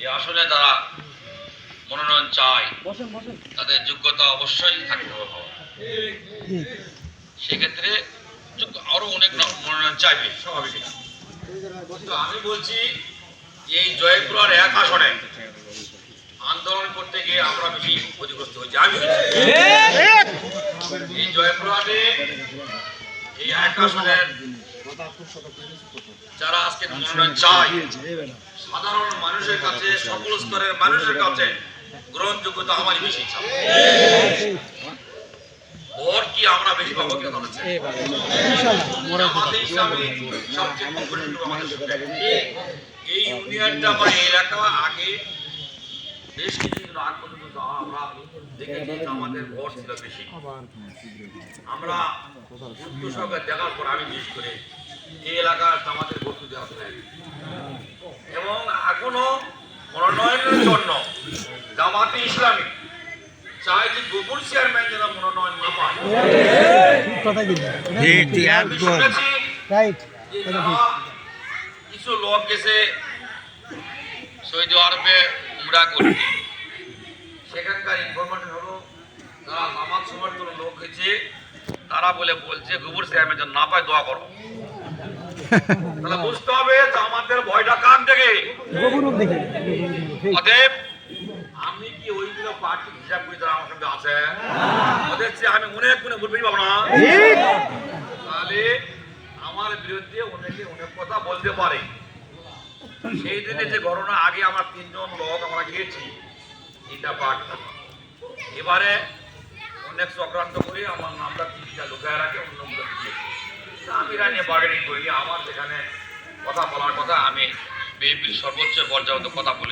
এই আসনে যারা মনোনয়ন চায়। তাদের যোগ্যতা অবশ্যই থাকতে হবে সেক্ষেত্রে আরও অনেক মনোনয়ন চাইবে স্বাভাবিক কিন্তু আমি বলছি এই জয়পুরার এক আসনে আন্দোলন করতে গিয়ে আমরা বেশি ক্ষতিগ্রস্ত হয়েছি। আমি এই জয়পুরহাটে এই এক আসনের যারা আজকে মনোনয়ন চায় সাধারণ মানুষের কাছে সকল স্তরের মানুষের কাছে গ্রহণযোগ্যতা আমারই বেশি ভোট কি আমরা বেশি পাবো কেন। এই ইউনিয়নটা বা এই এলাকা আগে বেশ কিছুদিন আগ পর্যন্ত আমরা দেখেছি যে আমাদের ভোট ছিল বেশি। আমরা গুরুত্ব সহকারে দেখার পর আমি বিশেষ করে এই এলাকার আমাদের ভোট দেওয়া হয় এবং এখনও মনোনয়নের জন্য জামাতে ইসলামী চাই যে গোপন চেয়ারম্যান যেন মনোনয়ন না পায়। কিছু লোক গেছে সৌদি আরবে উমরা করতে। সেখানকার ইনফরমেশন হলো যারা জামাত সমর্থন লোক হয়েছে তারা বলে বলছে গোবর চেয়ারম্যান যেন না পায় দোয়া করো। তাহলে বুঝতে হবে জামাতের ভয়টা কান থেকে অতএব আমি কি ওইগুলো পার্টি হিসাব করি যারা আমার সঙ্গে আছে? ওদের চেয়ে আমি অনেক গুণে বলবেই পাবো না? তাহলে আমার বিরুদ্ধে অনেকে অনেক কথা বলতে পারে। সেই দিনে যে ঘটনা আগে আমার তিনজন লোক আমরা গিয়েছি। তিনটা পাঠ এবারে অনেক চক্রান্ত করে, আমার নামটা তিনটা লুকায় রাখে, অন্য আমি রানিয়ে নিয়ে বার্গেনিং করি আমার সেখানে কথা বলার কথা, আমি বিএনপির সর্বোচ্চ পর্যায়ে কথা বলে।